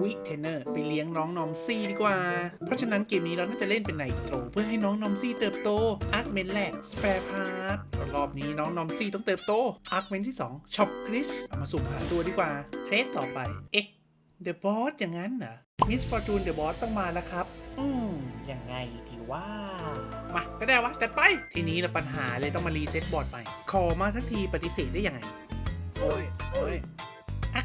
อุ๊ยเทนเนอร์ไปเลี้ยงน้องนอมซี่ดีกว่า เพราะฉะนั้นเกมนี้เราน่าจะเล่นเป็นไนโตรเพื่อให้น้องนอมซี่เติบโตอาร์คเมนแรกสเปร์พาร์ทรอบนี้น้องนอมซี่ต้องเติบโตอาร์คเมนที่2ช็อปกริชเอามาสุ่มหาตัวดีกว่าเทรดต่อไปเอ๊ะเดอะบอสอย่างนั้นเหรอมิสฟอร์จูนเดอะบอสต้องมาแล้วครับ อืมยังไงดีว่า มาก็ได้วะจัดไป ทีนี้เราปัญหาเลยต้องมารีเซ็ตบอร์ดใหม่ขอมาทั้งทีปฏิเสธได้ยังไง โอ้ยโอ้ย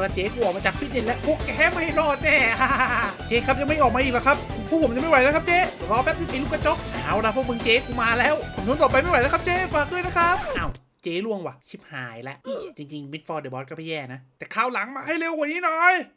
เอาละเจ๊กูออกมาจากฟิตเนสแล้วพวกแกไม่รอดแน่เจ๊ครับยังไม่ออกมาอีกหรอครับพวกผมจะไม่ไหวแล้วครับเจ๊รอแป๊บนึงไอ้ลูกกระจกเอาละพวกมึงเจ๊กูมาแล้ว ผมทนต่อไปไม่ไหวแล้วครับเจ๊ฝากด้วยนะครับอ้าวเจ๊ล่วงว่ะ ชิบหายแล้วจริงมิดฟอร์เดอะบอสก็ไม่แย่นะ แต่ข้าวหลังมาให้เร็วกว่านี้หน่อย